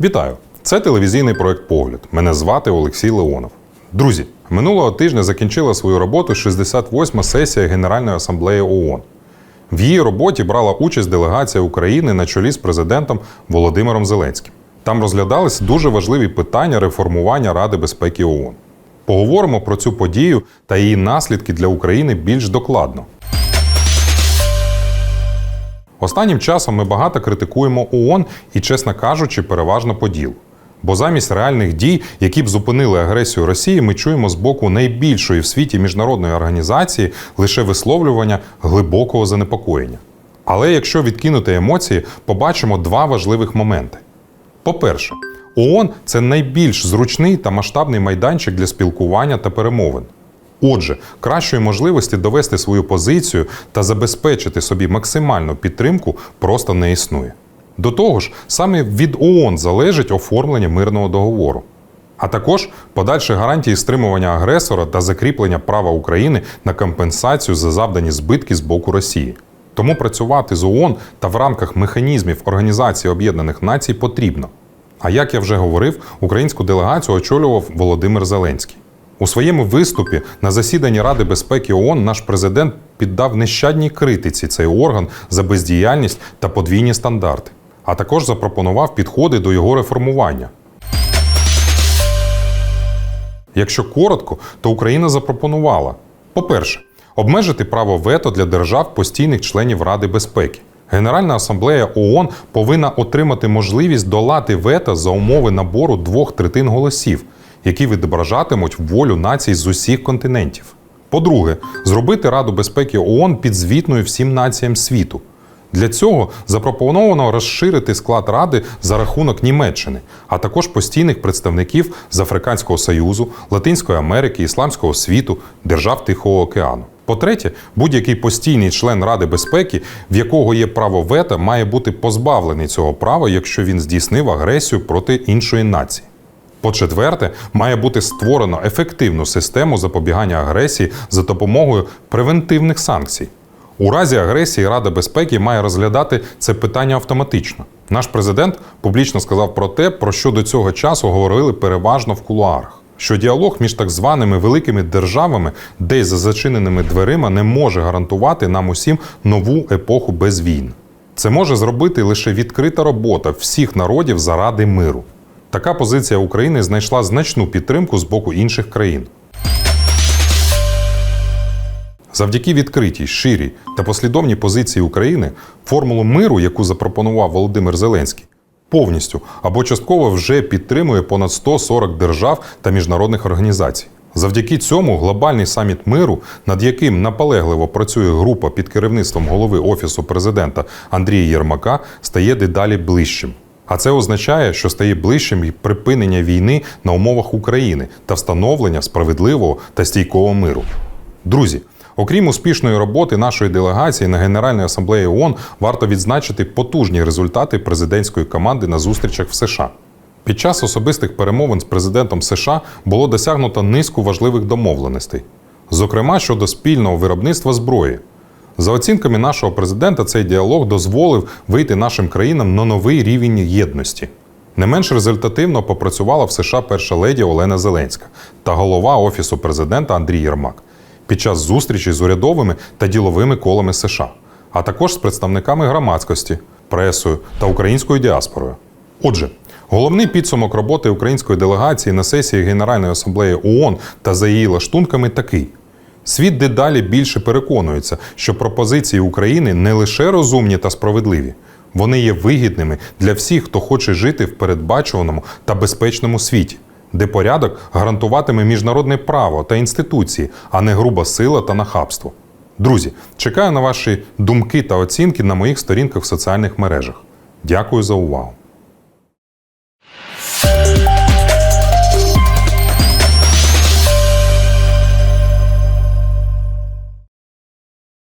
Вітаю! Це телевізійний проект Погляд. Мене звати Олексій Леонов. Друзі, минулого тижня закінчила свою роботу 68-ма сесія Генеральної асамблеї ООН. В її роботі брала участь делегація України на чолі з президентом Володимиром Зеленським. Там розглядались дуже важливі питання реформування Ради безпеки ООН. Поговоримо про цю подію та її наслідки для України більш докладно. Останнім часом ми багато критикуємо ООН і, чесно кажучи, переважно поділ. Бо замість реальних дій, які б зупинили агресію Росії, ми чуємо з боку найбільшої в світі міжнародної організації лише висловлювання глибокого занепокоєння. Але якщо відкинути емоції, побачимо два важливих моменти. По-перше, ООН це найбільш зручний та масштабний майданчик для спілкування та перемовин. Отже, кращої можливості довести свою позицію та забезпечити собі максимальну підтримку просто не існує. До того ж, саме від ООН залежить оформлення мирного договору, а також подальші гарантії стримування агресора та закріплення права України на компенсацію за завдані збитки з боку Росії. Тому працювати з ООН та в рамках механізмів Організації Об'єднаних Націй потрібно. А як я вже говорив, українську делегацію очолював Володимир Зеленський. У своєму виступі на засіданні Ради безпеки ООН наш президент піддав нещадній критиці цей орган за бездіяльність та подвійні стандарти, а також запропонував підходи до його реформування. Якщо коротко, то Україна запропонувала: по-перше, обмежити право вето для держав постійних членів Ради безпеки. Генеральна асамблея ООН повинна отримати можливість долати вето за умови набору двох третин голосів, які відображатимуть волю націй з усіх континентів. По-друге, зробити Раду безпеки ООН підзвітною всім націям світу. Для цього запропоновано розширити склад Ради за рахунок Німеччини, а також постійних представників з Африканського Союзу, Латинської Америки, Ісламського світу, держав Тихого океану. По-третє, будь-який постійний член Ради безпеки, в якого є право вето, має бути позбавлений цього права, якщо він здійснив агресію проти іншої нації. По-четверте, має бути створено ефективну систему запобігання агресії за допомогою превентивних санкцій. У разі агресії Рада безпеки має розглядати це питання автоматично. Наш президент публічно сказав про те, про що до цього часу говорили переважно в кулуарах. Що діалог між так званими великими державами, десь за зачиненими дверима, не може гарантувати нам усім нову епоху без війн. Це може зробити лише відкрита робота всіх народів заради миру. Така позиція України знайшла значну підтримку з боку інших країн. Завдяки відкритій, ширій та послідовній позиції України формулу миру, яку запропонував Володимир Зеленський, повністю або частково вже підтримує понад 140 держав та міжнародних організацій. Завдяки цьому глобальний саміт миру, над яким наполегливо працює група під керівництвом голови Офісу президента Андрія Єрмака, стає дедалі ближчим. А це означає, що стає ближчим і припинення війни на умовах України та встановлення справедливого та стійкого миру. Друзі, окрім успішної роботи нашої делегації на Генеральній асамблеї ООН, варто відзначити потужні результати президентської команди на зустрічах в США. Під час особистих перемовин з президентом США було досягнуто низку важливих домовленостей, зокрема щодо спільного виробництва зброї. За оцінками нашого президента, цей діалог дозволив вийти нашим країнам на новий рівень єдності. Не менш результативно попрацювала в США перша леді Олена Зеленська та голова Офісу президента Андрій Єрмак під час зустрічі з урядовими та діловими колами США, а також з представниками громадськості, пресою та українською діаспорою. Отже, головний підсумок роботи української делегації на сесії Генеральної асамблеї ООН та за її лаштунками такий. Світ дедалі більше переконується, що пропозиції України не лише розумні та справедливі, вони є вигідними для всіх, хто хоче жити в передбачуваному та безпечному світі, де порядок гарантуватиме міжнародне право та інституції, а не груба сила та нахабство. Друзі, чекаю на ваші думки та оцінки на моїх сторінках в соціальних мережах. Дякую за увагу!